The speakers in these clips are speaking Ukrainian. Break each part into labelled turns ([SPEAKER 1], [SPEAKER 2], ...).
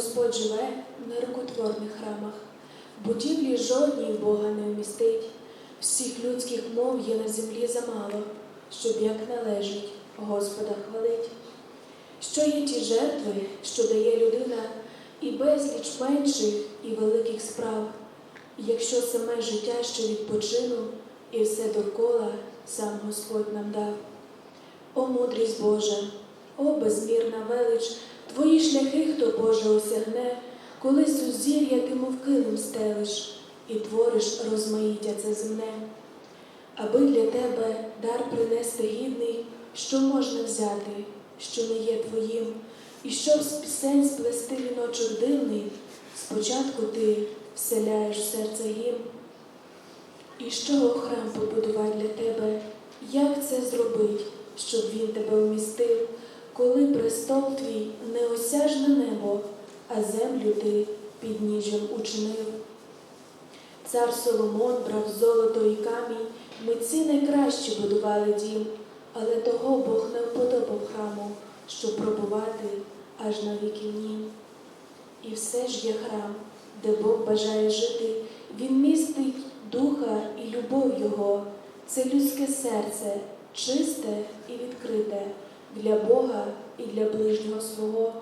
[SPEAKER 1] Господь живе в нерукотворних храмах, будівлі жодній Бога не вмістить, всіх людських мов є на землі замало, щоб як належить Господа хвалить. Що є ті жертви, що дає людина, і безліч менших і великих справ, якщо саме життя ще відпочину, і все довкола сам Господь нам дав. О мудрість Божа, о безмірна велич, твої шляхи, хто Боже осягне, коли сузір'я ти мов килим стелиш, і твориш розмаїття це земне. Аби для тебе дар принести гідний, що можна взяти, що не є твоїм, і щоб з пісень сплести віночок дивний, спочатку ти вселяєш серце їм. І чого храм побудувати для тебе? Як це зробить, щоб він тебе вмістив, престол твій неосяжне небо, а землю ти підніжжям учинив? Цар Соломон брав золото і камінь, митці найкраще будували дім, але того Бог не вподобав храму, щоб пробувати аж на віки нім. І все ж є храм, де Бог бажає жити, Він містить духа і любов Його, це людське серце, чисте і відкрите для Бога і для ближнього свого.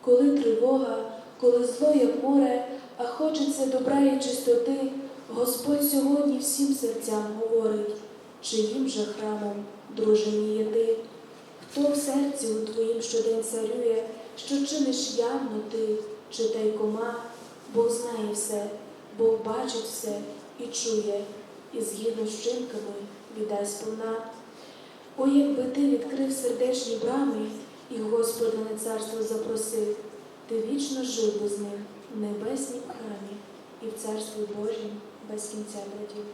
[SPEAKER 1] Коли тривога, коли зло як море, а хочеться добра і чистоти, Господь сьогодні всім серцям говорить, чиїм же храмом, друже мій є ти, хто в серці у твоїм щодень царює, що чиниш явно ти, чи тайкома, Бог знає все, Бог бачить все і чує, і згідно з вчинками віддасть повна. О, якби ти відкрив сердечні брами і Господа на царство запросив, ти вічно жив би з ним в небесній храмі і в царстві Божім без кінця братів.